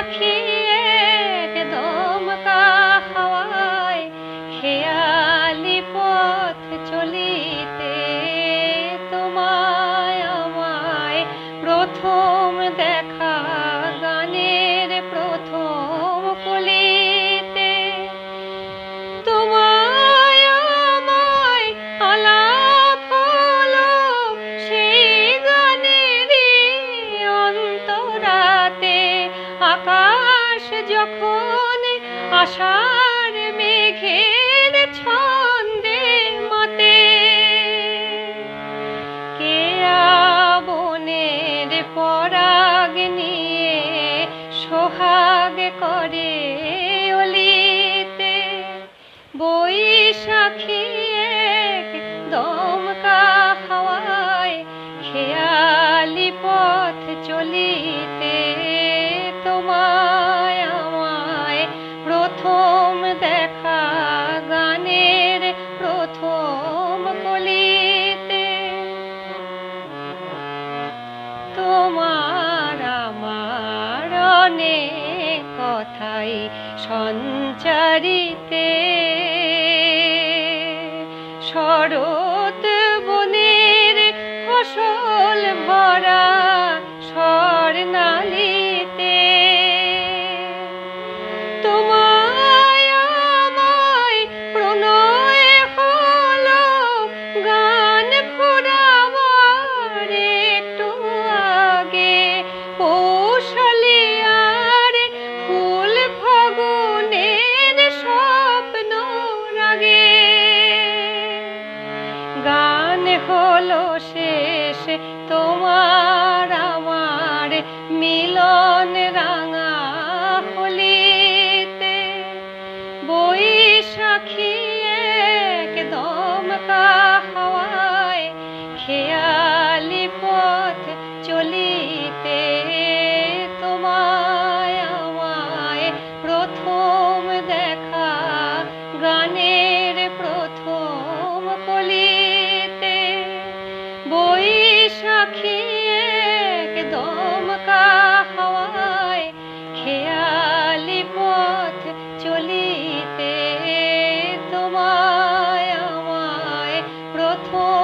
aqui. আশার মেঘের ছন্দে মতে কেয়া বনের পরাগ নিয়ে সোহাগ করে অলিতে, বৈশাখী এক দমকা হাওয়ায় খেয়ালি পথ চলিতে অনেক কথাই সঞ্চারিতে গান হলো শেষ তোমার আমার মিলন রাঙা হলিতে। বৈশাখী একদম কাহায় খেয়া for